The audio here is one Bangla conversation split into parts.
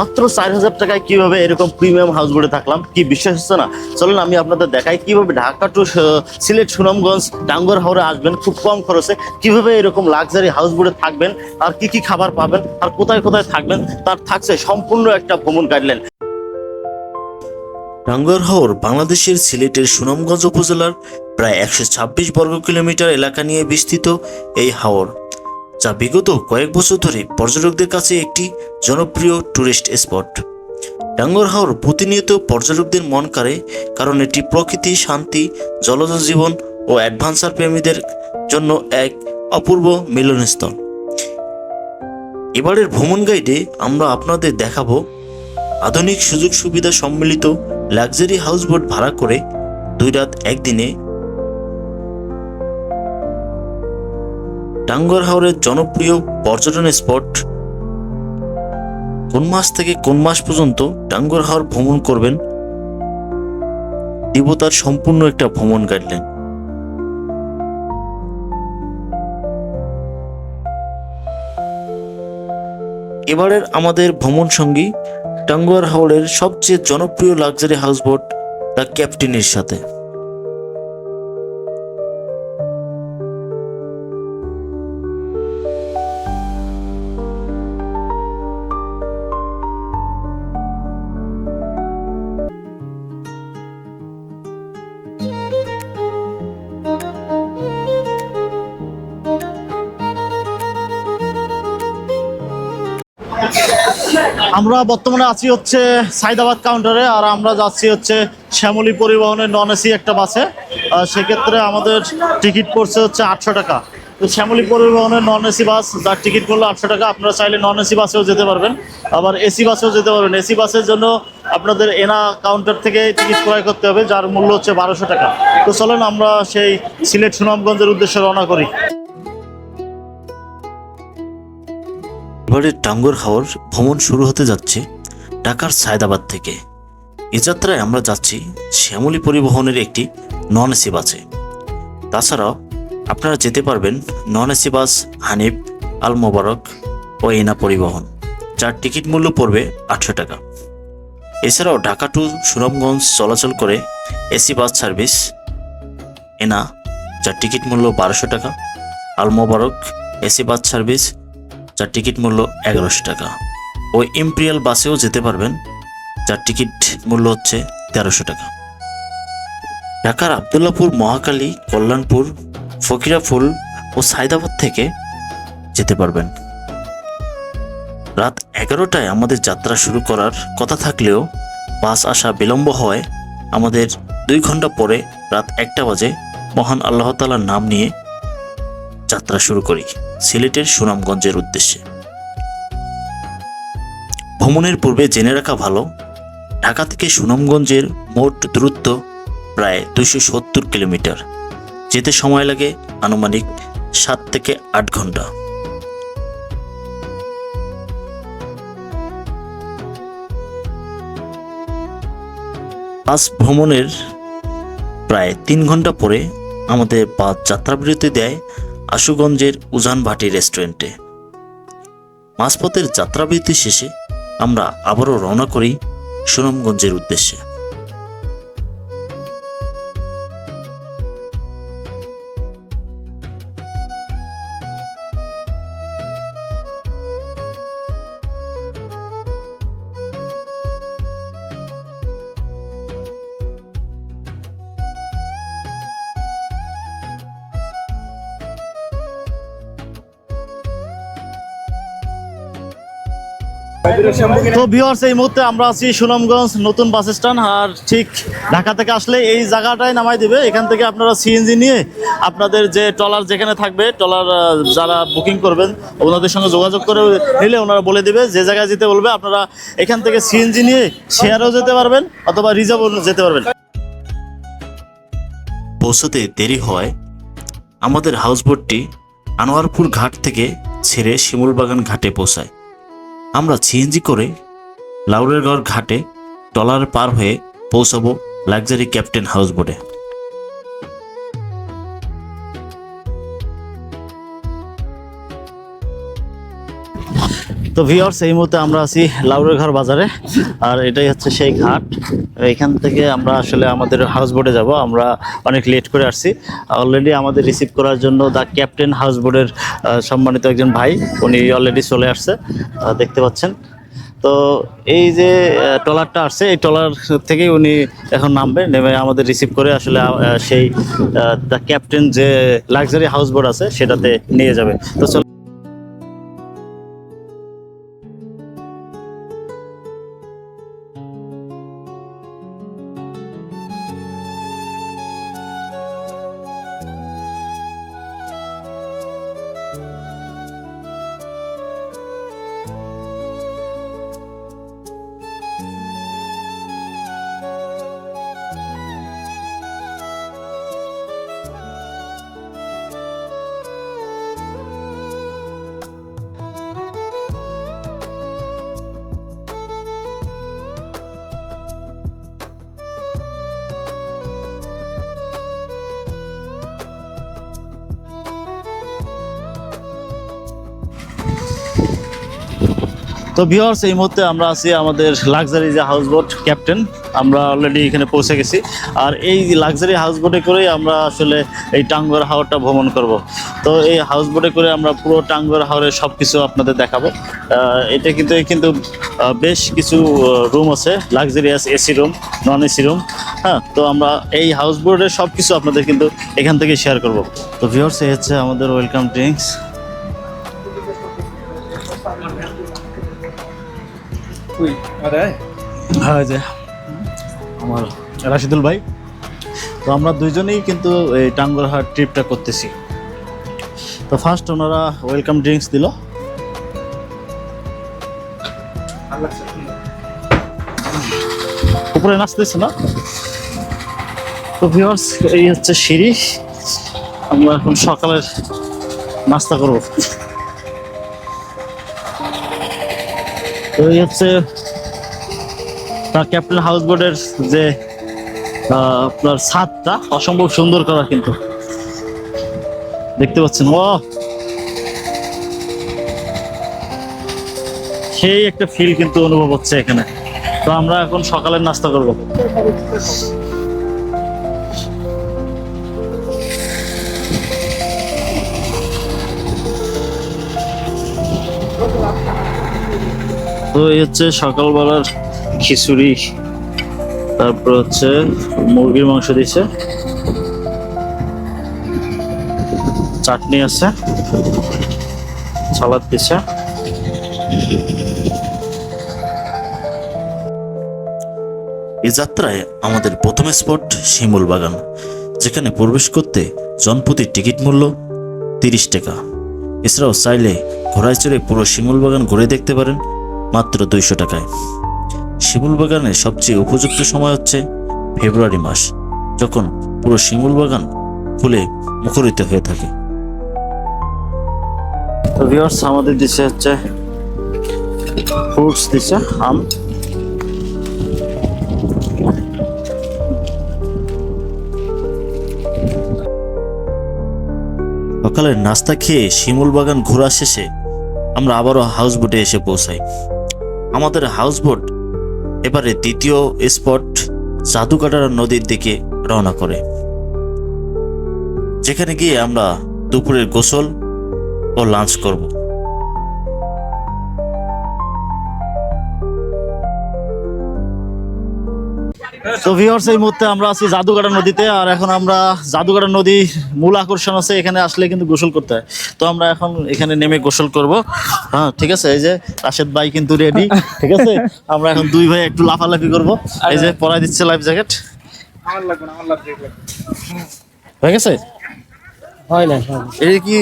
মাত্র চার হাজার টাকায় কীভাবে এরকম প্রিমিয়াম হাউস বোটে থাকলাম? কি বিশ্বাস হচ্ছে না? চলুন, আমি আপনাদের দেখাই কীভাবে ঢাকা টু সিলেট, সুনামগঞ্জ, ডাঙ্গর হাওড়ে আসবেন, খুব কম খরচে। কীভাবে এরকম লাক্সারি হাউস বোটে থাকবেন? আর কি কি খাবার পাবেন? আর কোথায় কোথায় থাকবেন? তার থাকছে সম্পূর্ণ একটা ভ্রমণ গাইডলাইন টাঙ্গর হাওর বাংলাদেশের সিলেটের সুনামগঞ্জ উপজেলার প্রায় একশো ছাব্বিশ বর্গ কিলোমিটার এলাকা নিয়ে বিস্তৃত এই হাওর যা বিগত কয়েক বছর ধরে পর্যটকদের কাছে একটি জনপ্রিয় টুরিস্ট স্পট ডাঙ্গর হাওর প্রতিনিয়ত পর্যটকদের মন কাড়ে, কারণ এটি প্রকৃতি, শান্তি, জলজ জীবন ও অ্যাডভেঞ্চার প্রেমীদের জন্য এক অপূর্ব মিলনস্থল। এবারের ভ্রমণ গাইডে আমরা আপনাদের দেখাবো আধুনিক সুযোগ সুবিধা সম্মিলিত লাক্সারি হাউস হাউসবোট ভাড়া করে দুই রাত একদিনে টাঙ্গর হাওরের জনপ্রিয় পর্যটন স্পট। কোন মাস থেকে কোন মাস পর্যন্ত ডাঙ্গর হাওর ভ্রমণ করবেন? দিব তার সম্পূর্ণ একটা ভ্রমণ গাইডলাইন এবারের আমাদের ভ্রমণ সঙ্গী টাঙ্গুয়ার হাওড়ের সবচেয়ে জনপ্রিয় লাক্সারি হাউসবোট দ্য ক্যাপ্টেনের সাথে। আমরা বর্তমানে আছি হচ্ছে সাইদাবাদ কাউন্টারে আর আমরা যাচ্ছি হচ্ছে শ্যামলী পরিবহনের নন এসি একটা বাসে। সেক্ষেত্রে আমাদের টিকিট পড়ছে হচ্ছে আটশো টাকা। তো শ্যামলী পরিবহনের নন এসি বাস, যার টিকিট পড়ল আটশো টাকা, আপনারা চাইলে নন এসি বাসেও যেতে পারবেন। আবার এসি বাসেও যেতে পারবেন। এসি বাসের জন্য আপনাদের এনা কাউন্টার থেকে টিকিট ক্রয় করতে হবে, যার মূল্য হচ্ছে বারোশো টাকা। তো চলেন আমরা সেই সিলেট সুনামগঞ্জের উদ্দেশ্যে রওনা করি। এবারে টাঙ্গর হাওর ভ্রমণ শুরু হতে যাচ্ছে ঢাকার সায়দাবাদ থেকে। এ যাত্রায় আমরা যাচ্ছি শ্যামলী পরিবহনের একটি নন এসি বাসে তাছাড়াও আপনারা যেতে পারবেন নন এসি বাস হানিফ, আল মোবারক ও এনা পরিবহন। যার টিকিট মূল্য পড়বে আটশো টাকা। এছাড়াও ঢাকা টু সুনামগঞ্জ চলাচল করে এসি বাস সার্ভিস, এনা, যার টিকিট মূল্য বারোশো টাকা, Al Mobarak AC bus service যার টিকিট মূল্য এগারোশো টাকা। ওই ইম্পেরিয়াল বাসেও যেতে পারবেন, যার টিকিট মূল্য হচ্ছে তেরোশো টাকা। ঢাকার আবদুল্লাপুর, মহাকালী, কল্যাণপুর ফকিরাফুল ও সায়দাবাদ থেকে যেতে পারবেন। রাত এগারোটায় আমাদের যাত্রা শুরু করার কথা থাকলেও বাস আসা বিলম্ব হওয়ায় আমাদের দুই ঘণ্টা পরে রাত একটা বাজে মহান আল্লাহ তালার নাম নিয়ে যাত্রা শুরু করি সিলেটের সুনামগঞ্জের উদ্দেশ্যে। ভ্রমণের পূর্বে জেনে রাখা ভালো, ঢাকা থেকে সুনামগঞ্জের মোট দূরত্ব প্রায় দুশো কিলোমিটার। যেতে সময় লাগে আনুমানিক সাত থেকে আট ঘণ্টা। বাস ভ্রমণের প্রায় তিন ঘণ্টা পরে আমাদের বাস যাত্রাবিরতি দেয় আশুগঞ্জের উজান ভাটি রেস্টুরেন্টে। মাঝপথের যাত্রাবৃত্তি শেষে আমরা আবারও রওনা করি সুনামগঞ্জের উদ্দেশ্যে। তো ভিউয়ার্স এই মুহূর্তে আমরা আছি সুনামগঞ্জ নতুন বাস স্ট্যান্ড, আর ঠিক ঢাকা থেকে আসলে এই জায়গাটায় নামাই দিবে। এখান থেকে আপনারা সিএনজি নিয়ে আপনাদের যে ট্রলার যেখানে থাকবে, ট্রলার যারা বুকিং করবেন, ওনাদের সঙ্গে যোগাযোগ করে নিলে ওনারা বলে দিবে, যে জায়গায় যেতে বলবে, আপনারা এখান থেকে সিএনজি নিয়ে শেয়ারও যেতে পারবেন, অথবা রিজার্ভও যেতে পারবেন। পৌঁছতে দেরি হওয়ায় আমাদের হাউসবোটটি আনোয়ারপুর ঘাট থেকে ছেড়ে শিমুলবাগান ঘাটে পৌঁছায়। আমরা সিএনজি করে লাউরেরগড় ঘাটে ট্রলার পার হয়ে পৌঁছাবো লাক্সারি ক্যাপ্টেন হাউসবোটে তো তো ভিওর্স এই মুহূর্তে আমরা আছি লাউরের ঘর বাজারে। আর এটাই হচ্ছে সেই ঘাট। এখান থেকে আমরা আসলে আমাদের হাউস বোটে যাব। আমরা অনেক লেট করে আসছি। অলরেডি আমাদের রিসিভ করার জন্য দ্য ক্যাপ্টেন হাউস বোটের সম্মানিত একজন ভাই, উনি অলরেডি চলে আসছে। দেখতে পাচ্ছেন। তো এই যে ট্রলারটা আসছে, এই ট্রলার থেকেই উনি এখন নামবে। নেমে আমাদের রিসিভ করে আসলে সেই দ্য ক্যাপ্টেন যে লাক্সারি হাউস বোট আছে, সেটাতে নিয়ে যাবে। তো তো ভিউয়ার্স এই মুহূর্তে আমরা আছি আমাদের লাক্সারি যে হাউস বোট ক্যাপ্টেন আমরা অলরেডি এখানে পৌঁছে গেছি। আর এই লাক্সারি হাউস বোটে করেই আমরা আসলে এই টাঙ্গুয়ার হাওরটা ভ্রমণ করব। তো এই হাউস বোটে করে আমরা পুরো টাঙ্গুয়ার হাওরের সব কিছু আপনাদের দেখাবো। এটা কিন্তু কিন্তু বেশ কিছু রুম আছে luxurious AC room non AC room হ্যাঁ তো আমরা এই হাউস বোটের সব কিছু আপনাদের কিন্তু এখান থেকে শেয়ার করব। তো ভিউয়ার্স এই হচ্ছে আমাদের ওয়েলকাম ড্রিঙ্কস হ্যাঁ যে আমার রাশিদুল ভাই। তো আমরা দুইজনেই কিন্তু এই টাঙ্গরহাট ট্রিপটা করতেছি। তো ফার্স্ট ওনারা ওয়েলকাম ড্রিঙ্কস দিল। উপরে নাচতেছে না? তো ভিউয়ার্স এই হচ্ছে সিঁড়ি। আমরা এখন সকালের নাস্তা করব। এই হচ্ছে ক্যাপ্টেন হাউস বোর্ডের যে আপনার ছাদটা অসম্ভব সুন্দর করা কিন্তু। দেখতে পাচ্ছেন? ও সেই একটা ফিল কিন্তু অনুভব হচ্ছে এখানে। তো আমরা এখন সকালের নাস্তা করব। তো এই হচ্ছে সকালবেলার খিচুড়ি, তারপর হচ্ছে মুরগির মাংস দিছে চাটনি আছে, সালাদ দিছে এই যাত্রায় আমাদের প্রথম স্পট শিমুল বাগান, যেখানে প্রবেশ করতে জনপ্রতি টিকিট মূল্য তিরিশ টাকা। এছাড়াও চাইলে ঘোড়ায় চড়ে পুরো শিমুল বাগান ঘুরে দেখতে পারেন মাত্র দুইশো টাকায়। শিমুল বাগানের সবচেয়ে উপযুক্ত সময় হচ্ছে ফেব্রুয়ারি মাস, যখন পুরো শিমুল বাগান ফুলে মুখরিত হয়ে থাকে। তো আমাদের দিছে হচ্ছে ফ্রুটস দিছে, আম। সকালের নাস্তা খেয়ে শিমুল বাগান ঘোরা শেষে আমরা আবারও হাউস বোটে এসে পৌঁছাই। আমাদের হাউসবোট এবারে দ্বিতীয় স্পট জাদুকাটারা নদীর দিকে রওনা করে। যেখানে গিয়ে আমরা দুপুরের গোসল ও লাঞ্চ করব। তো ভিউয়ার্স এই মুহূর্তে আমরা আছি জাদুঘাটা নদীতে আর এখন আমরা জাদুঘাটা নদী মূল আকর্ষণ আছে এখানে আসলে কিন্তু গোসল করতে হয়। তো আমরা এখন এখানে নেমে গোসল করব। হ্যাঁ ঠিক আছে? এই যে রাশেদ ভাই কিন্তু রেডি ঠিক আছে? আমরা এখন দুই ভাই একটু লাফালাফি করব। এই যে পরাই দিচ্ছে লাইফ জ্যাকেট আমার লাগবে না আমার লাগবে হয়ে গেছে? হয় না এই কি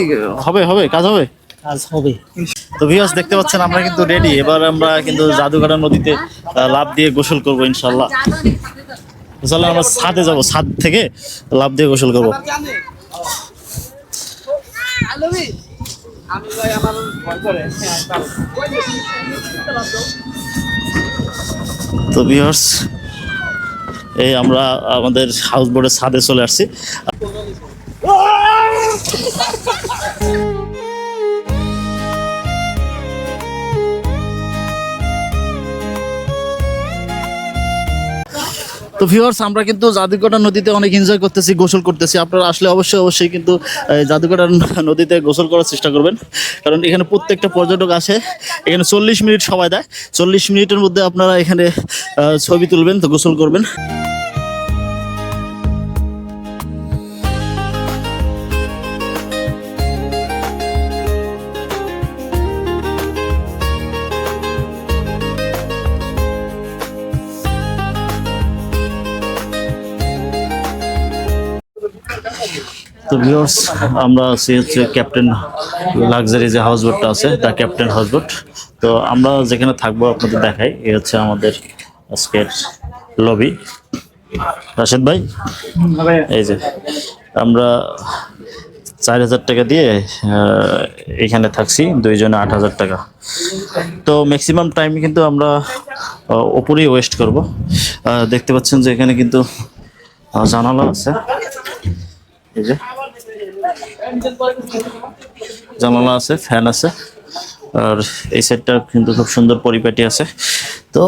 হবে হবে? কাজ হবে? কাজ হবে। তো ভিউয়ার্স দেখতে পাচ্ছেন, আমরা কিন্তু রেডি এবার আমরা কিন্তু জাদুঘাটা নদীতে লাফ দিয়ে গোসল করব ইনশাল্লাহ আমরা ছাদে যাব, ছাদ থেকে লাফ দিয়ে গোসল করব। আমি ভাই আমার ভয় করে তো ভিউয়ার্স এই আমরা আমাদের হাউস বোর্ডের ছাদে চলে আসছি। তো ভিউয়ার্স আমরা কিন্তু জাদুকটা নদীতে অনেক এনজয় করতেছি, গোসল করতেছি। আপনারা আসলে অবশ্যই অবশ্যই কিন্তু জাদুঘটা নদীতে গোসল করার চেষ্টা করবেন। কারণ এখানে প্রত্যেকটা পর্যটক আসে, এখানে চল্লিশ মিনিট সময় দেয়। চল্লিশ মিনিটের মধ্যে আপনারা এখানে ছবি তুলবেন, তো গোসল করবেন। তো ভিউয়ার্স আমরা আছি হচ্ছে ক্যাপ্টেন লাক্সারি যে হাউস বোটটা আছে দ্য ক্যাপ্টেন হাউস বোট তো আমরা যেখানে থাকব আপনাদের দেখাই এ হচ্ছে আমাদের আজকের লবি রাশেদ ভাই, এই যে, আমরা চার হাজার টাকা দিয়ে এখানে থাকছি, দুইজনে আট হাজার টাকা। তো ম্যাক্সিমাম টাইম কিন্তু আমরা ওপরেই ওয়েস্ট করব। দেখতে পাচ্ছেন যে এখানে কিন্তু জানালা আছে। এই যে জানালা আছে, ফ্যান আছে, আর এই সাইডটা কিন্তু খুব সুন্দর পরিপাটি আছে। তো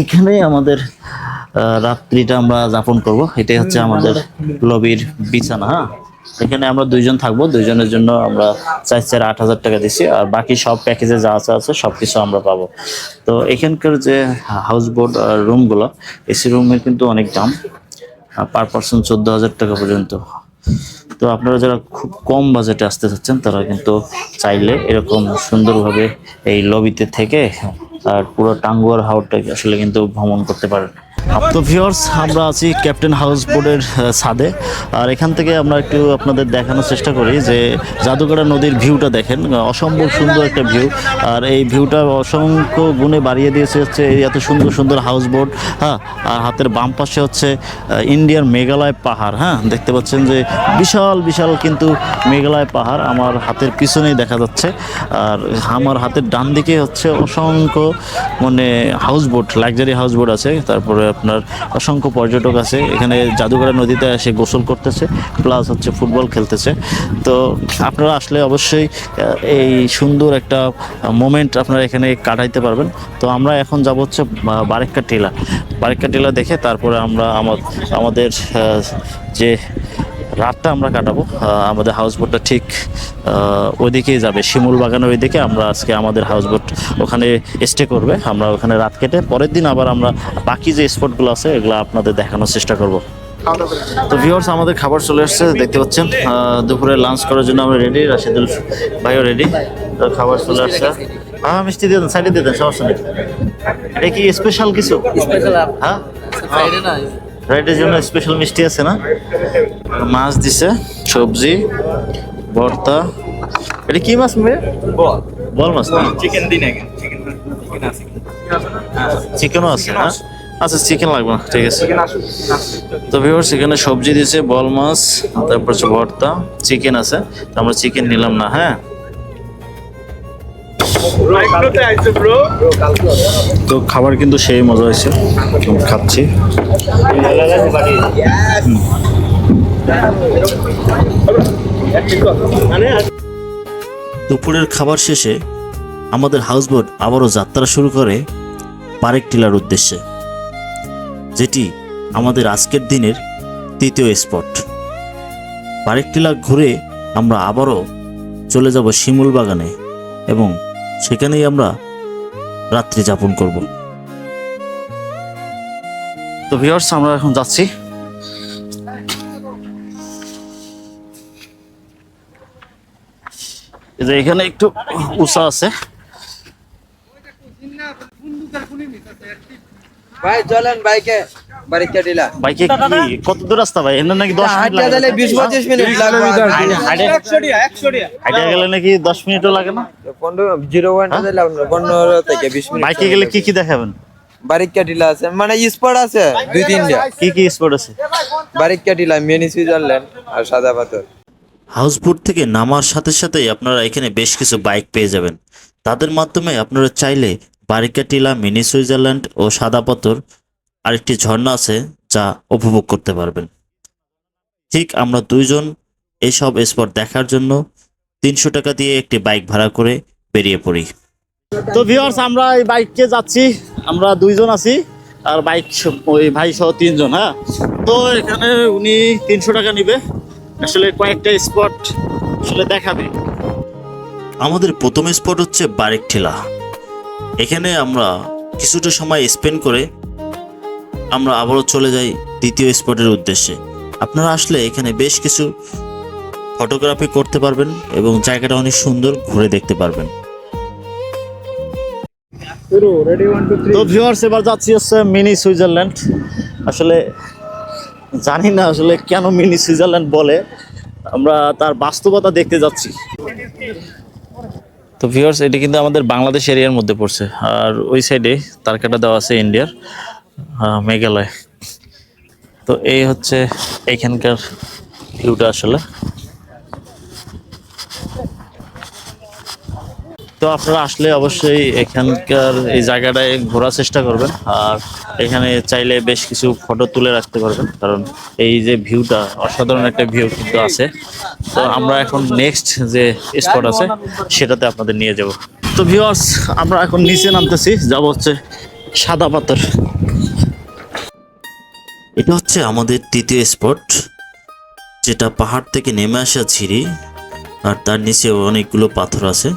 এখানে আমাদের রাত্রিটা আমরা যাপন করব। এটাই হচ্ছে আমাদের লবির বিছানা হ্যাঁ? এখানে আমরা দুইজন থাকব, দুইজনের জন্য আমরা চার চার আট হাজার টাকা দিচ্ছি, আর বাকি সব প্যাকেজে যা আছে আছে সব কিছু আমরা পাবো। তো এখানকার যে হাউস বোট রুমগুলো এসি রুমের কিন্তু অনেক দাম পার পার্সন চোদ্দ হাজার টাকা পর্যন্ত। তো আপনারা যারা খুব কম বাজেটে আসতে চাচ্ছেন, তারা কিন্তু চাইলে এরকম সুন্দরভাবে এই লবিতে থেকে আর পুরো টাঙ্গুয়ার হাওরটাকে আসলে কিন্তু ভ্রমণ করতে পারেন। তো ভিউয়ার্স আমরা আছি ক্যাপ্টেন হাউস বোর্ডের ছাদে। আর এখান থেকে আমরা একটু আপনাদের দেখানোর চেষ্টা করি যে জাদুগড়া নদীর ভিউটা দেখেন। অসম্ভব সুন্দর একটা ভিউ আর এই ভিউটা অসংখ্য গুণে বাড়িয়ে দিয়েছে হচ্ছে এই এত সুন্দর সুন্দর হাউস বোট হ্যাঁ? আর হাতের বাম পাশে হচ্ছে ইন্ডিয়ার মেঘালয় পাহাড় হ্যাঁ? দেখতে পাচ্ছেন যে বিশাল বিশাল কিন্তু মেঘালয় পাহাড় আমার হাতের পিছনেই দেখা যাচ্ছে। আর আমার হাতের ডান দিকে হচ্ছে অসংখ্য মানে house boat luxury house boat আছে। তারপরে আপনার অসংখ্য পর্যটক আছে। এখানে জাদুঘরা নদীতে এসে গোসল করতেছে প্লাস হচ্ছে ফুটবল খেলতেছে। তো আপনারা আসলে অবশ্যই এই সুন্দর একটা মোমেন্ট আপনারা এখানে কাটাইতে পারবেন। তো আমরা এখন যাব হচ্ছে বারেক্কা টিলা। বারেক্কা টিলা দেখে তারপরে আমার আমাদের যে রাতটা আমরা কাটাবো। আমাদের হাউস বোটটা ঠিক ওইদিকেই যাবে। শিমুল বাগানের ওইদিকে আমরা আজকে আমাদের হাউস বোট ওখানে স্টে করবে। আমরা ওখানে রাত কেটে পরের দিন আবার আমরা বাকি যে স্পটগুলো আছে এগুলো আপনাদের দেখানোর চেষ্টা করব। তো ভিউয়ার্স আমাদের খাবার চলে আসছে দেখতে পাচ্ছেন। দুপুরে লাঞ্চ করার জন্য আমরা রেডি রাশিদুল ভাইও রেডি তো খাবার চলে আসছে। হ্যাঁ মিষ্টি দিয়ে দেন সাইডে দিয়ে দেন সমস্যা নেই। এটা কি স্পেশাল কিছু? হ্যাঁ? ফ্রাইডের জন্য স্পেশাল মিষ্টি আছে না? মাছ দিছে সবজি ভর্তা। এটা কি মাছ মেয়ে বল। বল মাছ না? চিকেন দিন চিকেনও আছে। না? আচ্ছা চিকেন লাগবে না ঠিক আছে। তো ভিউয়ার্স এখানে সবজি দিয়েছে বল মাছ তারপর হচ্ছে ভর্তা চিকেন আছে। তো আমরা চিকেন নিলাম না হ্যাঁ? তো খাবার কিন্তু সেই মজা হয়েছে। খাচ্ছি। দুপুরের খাবার শেষে আমাদের হাউসবোট আবারও যাত্রা শুরু করে পারেক টিলার উদ্দেশ্যে, যেটি আমাদের আজকের দিনের তৃতীয় স্পট। পারেক টিলা ঘুরে আমরা আবারও চলে যাব শিমুল বাগানে এবং সেখানেই আমরা রাত্রি যাপন করব। তো ভিউয়ার্স আমরা এখন যাচ্ছি। যে এখানে একটু উষা আছে। ভাই চলেন বাইকে। বারিকা টিলা বাইকে কি কত দূর রাস্তা ভাই? নাকি মিনিট লাগে। মিনিট লাগবে। টাকা টাকা গেলে মিনিটও লাগে না? দিলে পনেরো থেকে বিশ মিনিট বাইকে গেলে কি কি দেখাবেন? বারিকা টিলা আছে। মানে স্পট আছে দুই তিনটা কি কি স্পট আছে? বারিকা টিলা মিনি সুইজারল্যান্ড আর সাদা পাথর। হাউসবোট থেকে নামার সাথে সাথেই আপনারা এখানে বেশ কিছু বাইক পেয়ে যাবেন। তাদের মাধ্যমে আপনারা চাইলে বারিকা টিলা মিনি সুইজারল্যান্ড ও সাদা পাথর আরেকটি ঝর্ণা আছে যা উপভোগ করতে পারবেন। ঠিক আমরা দুইজন এইসব স্পট দেখার জন্য তিনশো টাকা দিয়ে একটি বাইক ভাড়া করে বেরিয়ে পড়ি। তো ভিওর্স আমরা এই বাইককে যাচ্ছি। আমরা দুইজন আছি আর বাইক ওই ভাই সহ তিনজন হ্যাঁ? তো এখানে উনি তিনশো টাকা নিবে। আসলে কয়েকটা স্পট আসলে দেখাবে। আমাদের প্রথম স্পট হচ্ছে বারেক ঠেলা। এখানে আমরা কিছুটা সময় স্পেন্ড করে আমরা আবারও চলে যাই দ্বিতীয় স্পটের উদ্দেশ্যে। আপনারা আসলে এখানে বেশ কিছু ফটোগ্রাফি করতে পারবেন এবং জায়গাটা অনেক সুন্দর ঘুরে দেখতে পারবেন। তো ভিউয়ার্স এবার যাচ্ছি হচ্ছে মিনি সুইজারল্যান্ড আসলে জানি না আসলে কেন মিনি সুইজারল্যান্ড বলে। আমরা তার বাস্তবতা দেখতে যাচ্ছি। তো ভিউয়ার্স এটি কিন্তু আমাদের বাংলাদেশ এরিয়ার মধ্যে পড়ছে। আর ওই সাইডে তারকাটা দেওয়া আছে ইন্ডিয়ার মেঘালয়। তো এই হচ্ছে এখানকার ভিউটা আসলে। তো আপনারা আসলে অবশ্যই এখানকার এই জায়গাটায় ঘোরার চেষ্টা করবেন। আর এখানে চাইলে বেশ কিছু ফটো তুলে রাখতে পারবেন। কারণ এই যে ভিউটা অসাধারণ একটা ভিউ কিন্তু আছে। তো আমরা এখন নেক্সট যে স্পট আছে, সেটাতে আপনাদের নিয়ে যাব। তো ভিউয়ার্স আমরা এখন নিচে নামতেছি। যাব হচ্ছে সাদা পাথর। এটা হচ্ছে আমাদের তৃতীয় স্পট যেটা পাহাড় থেকে নেমে আসা ঝিরি, আর তার নিচে অনেকগুলো পাথর আছে।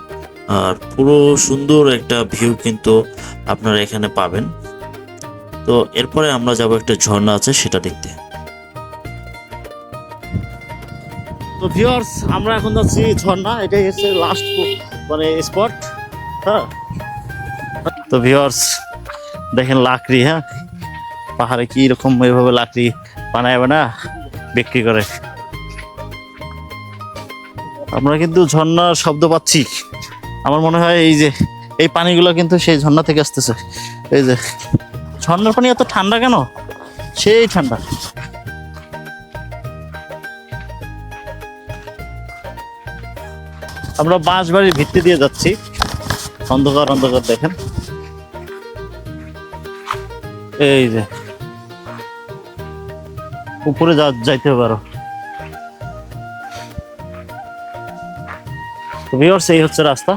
আর পুরো সুন্দর একটা ভিউ কিন্তু আপনারা এখানে পাবেন। তো এরপরে আমরা যাব একটা ঝর্ণা আছে, সেটা দেখতে। তো ভিউয়ার্স আমরা এখন যাচ্ছি ঝর্ণা, এটাই হচ্ছে লাস্ট মানে স্পট হ্যাঁ? তো ভিউয়ার্স দেখেন লাকড়ি হ্যাঁ? পাহাড়ে কি রকম এভাবে লাকড়ি বানায় না বিক্রি করে। আমরা কিন্তু ঝর্ণার শব্দ পাচ্ছি। আমার মনে হয় এই যে, এই পানিগুলো কিন্তু সেই ঝর্ণা থেকে আসতেছে। এই যে, ঝর্ণার পানি এত ঠান্ডা কেন? সেই ঠান্ডা। আমরা বাঁশ বাড়ির ভিত্তি দিয়ে যাচ্ছি। অন্ধকার অন্ধকার দেখেন। এই যে উপরে যাইতে পারো। ভিউয়ার্স এই হচ্ছে রাস্তা।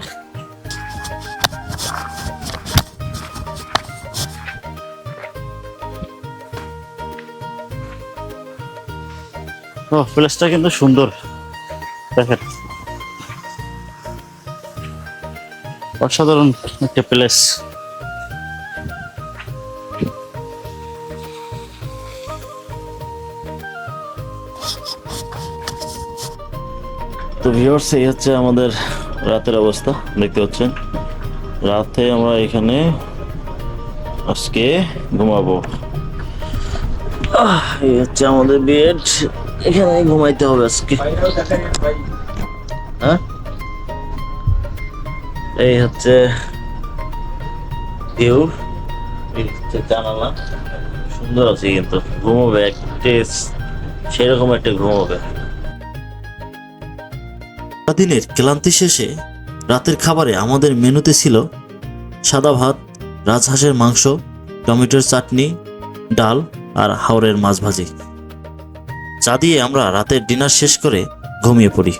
ও প্লেসটা কিন্তু সুন্দর। দেখেন। অসাধারণ একটা প্লেস তো ভিউয়ার্স এই হচ্ছে আমাদের রাতের অবস্থা, দেখতে পাচ্ছেন। রাতে আমরা এখানে আজকে ঘুমাবো। এই হচ্ছে আমাদের বেড এখানে ঘুমাইতে হবে আজকে। হ্যাঁ? এই হচ্ছে ভিউ হচ্ছে জানালা। সুন্দর আছে কিন্তু, ঘুমাবে, একটা সেরকম একটা ঘুমাবে। দিনের ক্লান্তি শেষে রাতের খাবারে আমাদের মেনুতে ছিল সাদা ভাত, রাজহাঁসের মাংস, টমেটোর চাটনি, ডাল আর হাওড়ের মাছ ভাজি। চা দিয়ে আমরা রাতের ডিনার শেষ করে ঘুমিয়ে পড়ি।